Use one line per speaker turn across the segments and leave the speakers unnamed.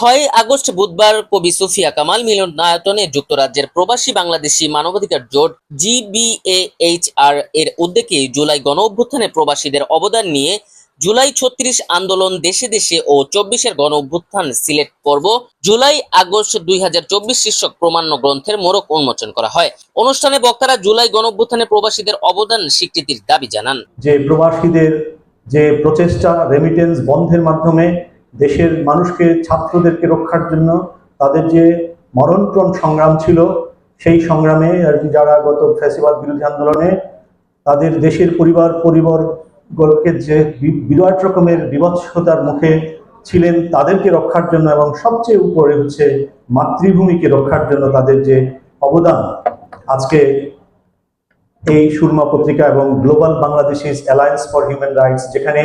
ছয় আগস্ট বুধবার কবি সুফিয়া কামাল মিলনায়তনে যুক্তরাজ্যের প্রবাসী বাংলাদেশি মানবাধিকার জোট জিবিএইচআর এর উদ্যোগে জুলাই গণ অভ্যুত্থানে প্রবাসীদের অবদান নিয়ে জুলাই ছত্রিশ আন্দোলন দেশে দেশে ও চব্বিশের গণ অভ্যুত্থান সিলেট পর্ব জুলাই আগস্ট দুই হাজার চব্বিশ শীর্ষক প্রমাণ্য গ্রন্থের মোড়ক উন্মোচন করা হয়। অনুষ্ঠানে বক্তারা জুলাই গণ অভ্যুত্থানে প্রবাসীদের অবদান স্বীকৃতির দাবি জানান।
যে প্রবাসীদের যে প্রচেষ্টা রেমিটেন্স বন্ধের মাধ্যমে দেশের মানুষকে, ছাত্রদেরকে রক্ষার জন্য তাদের যে মরণপ্রণ সংগ্রাম ছিল, সেই সংগ্রামে আর কি যারা গত ফ্যাসিবাদ বিরোধী আন্দোলনে তাদের দেশের পরিবার পরিবারগুলোকে যে বিরাট রকমের বিভৎসতার মুখে ছিলেন, তাদেরকে রক্ষার জন্য এবং সবচেয়ে উপরে হচ্ছে মাতৃভূমিকে রক্ষার জন্য তাদের যে অবদান। আজকে এই সুরমা পত্রিকা এবং Global Bangladeshis Alliance for Human Rights যেখানে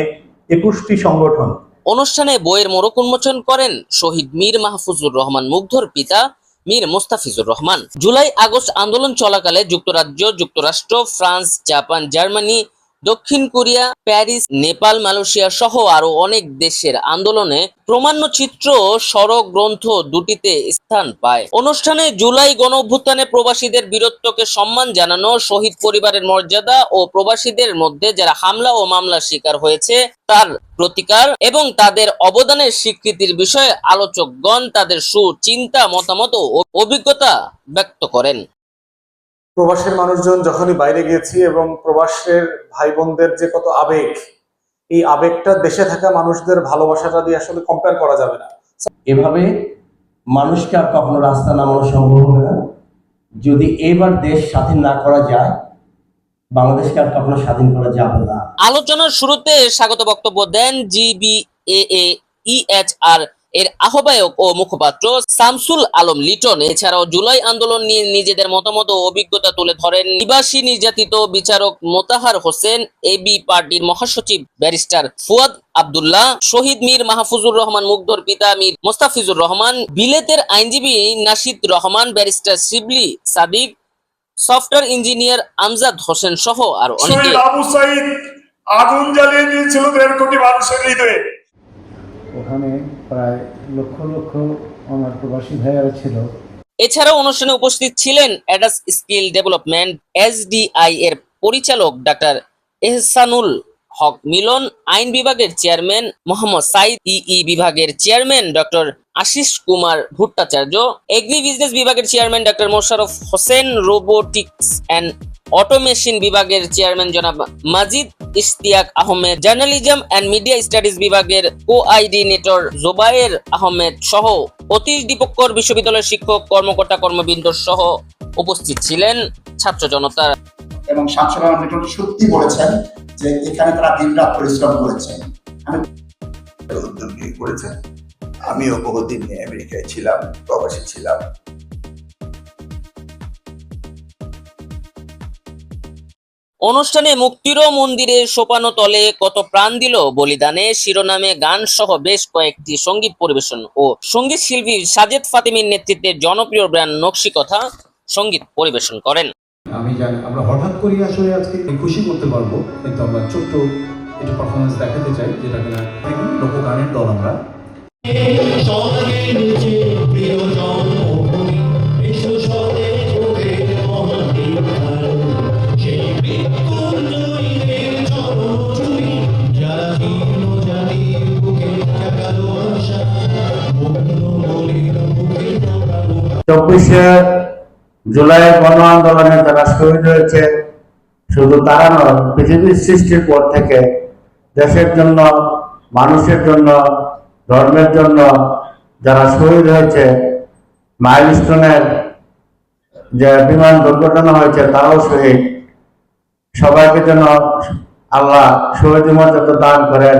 একুশটি সংগঠন
অনুষ্ঠানে বইয়ের মোড়ক উন্মোচন করেন শহীদ মীর মাহফুজুর রহমান, মুগ্ধর পিতা মীর মোস্তাফিজুর রহমান। জুলাই আগস্ট আন্দোলন চলাকালে যুক্তরাজ্য, যুক্তরাষ্ট্র, ফ্রান্স, জাপান, জার্মানি দক্ষিণ কোরিয়া, প্যারিস, নেপাল, মালয়েশিয়া সহ আরও অনেক দেশের আন্দোলনে প্রমাণ্য চিত্র সড়ক গ্রন্থ দুটিতে স্থান পায়। অনুষ্ঠানে জুলাই গণ অভ্যুত্থানে প্রবাসীদের বীরত্বকে সম্মান জানানো, শহীদ পরিবারের মর্যাদা ও প্রবাসীদের মধ্যে যারা হামলা ও মামলার শিকার হয়েছে, তার প্রতিকার এবং তাদের অবদানের স্বীকৃতির বিষয়ে আলোচকগণ তাদের সুচিন্তা, মতামত ও অভিজ্ঞতা ব্যক্ত করেন।
প্রবাসের মানুষজন যখনই বাইরে গিয়েছি এবং প্রবাসের ভাই বোনদের যে কত আবেগ এই আবেগটা দেশে থাকা মানুষদের ভালোবাসাটা দিয়ে আসলে কম্পেয়ার করা যাবে না।
এভাবে মানুষকে আর কখনো রাস্তা নামানো সম্ভব হবে না। যদি এবার দেশ স্বাধীন না করা যায় বাংলাদেশকে আর কখনো স্বাধীন করা যাবে না।
আলোচনার শুরুতে স্বাগত বক্তব্য দেন জিবিএএইচআর এর আহ্বায়ক ও মুখপাত্র শামসুল আলম লিটন। এছাড়াও জুলাই আন্দোলন নিয়ে নিজেদের মতামত ও অভিজ্ঞতা তুলে ধরেন নিবাসী নির্যাতিত বিচারক মোতাহার হোসেন এবি পার্টির মহাসচিব ব্যারিস্টার ফুয়াদ আব্দুল্লাহ শহীদ মীর মাহফুজুর রহমান মুগ্ধর পিতা মীর মোস্তাফিজুর রহমান বিলেতের আইনজীবী Nasid Rahman barrister Shibli Sadiq software engineer Amjad Hossain সহ আর অনেকে।
আবু সাইদ আগুন জ্বালিয়ে দিয়েছিল দেড় কোটি মানুষের হৃদয়ে।
ওখানে প্রায় লক্ষ লক্ষ আমার প্রবাসী ভাইয়ারা ছিল।
এছাড়াও অনুষ্ঠানে উপস্থিত ছিলেন অ্যাডাস স্কিল ডেভেলপমেন্ট এসডিআই এর পরিচালক ডাক্তার এহসানুল হক মিলন, আইন বিভাগের চেয়ারম্যান মোহাম্মদ সাইদ ইই বিভাগের chairman doctor Ashis Kumar Bhattacharya, agribusiness বিভাগের chairman doctor Mosharraf Hossain, robotics and automation বিভাগের চেয়ারম্যান জনাব Majid Ishtiaq Ahmed journalism and media studies বিভাগের কোআইডিনেটর জোবায়ের আহমেদ সহ অতীশ দীপক্কর বিশ্ববিদ্যালয়ের শিক্ষক কর্মকর্তা কর্মবৃন্দ সহ উপস্থিত ছিলেন ছাত্র জনতা
এবং শামসুর রহমান সত্যি বলেছেন যে এখানে তারা দিনরাত পরিশ্রম করেছেন।
উদ্যোগ নিয়ে করেছেন। আমিও বহুদিন আমেরিকায় ছিলাম প্রবাসী ছিলাম।
অনুষ্ঠানে মুক্তিরও মন্দিরের সোপানো তলে কত প্রাণ দিল বলিদানে শিরোনামে গান সহ বেশ কয়েকটি সংগীত পরিবেশন ও সংগীত শিল্পী সাজেদ ফাতিমির নেতৃত্বে জনপ্রিয় ব্র্যান্ড নকশি কথা সংগীত পরিবেশন করেন।
আমি জানি আমরা হঠাৎ করে আসলে আজকে খুশি করতে পারব কিন্তু আমরা ছোট্ট একটু পারফরমেন্স দেখাতে চাই যেটা কিনা দেখুন লোকগানের দল আমরা।
চব্বিশে জুলাই গণ আন্দোলনে যারা শহীদ হয়েছে, শুধু তারা নয়, পৃথিবীর সৃষ্টির পর থেকে দেশের জন্য, মানুষের জন্য, ধর্মের জন্য যারা শহীদ হয়েছে, মাইলস্টোনের যে বিমান দুর্ঘটনা হয়েছে, তারাও শহীদ। সবাইকে যেন আল্লাহ শহীদ মর্যাদা দান করেন।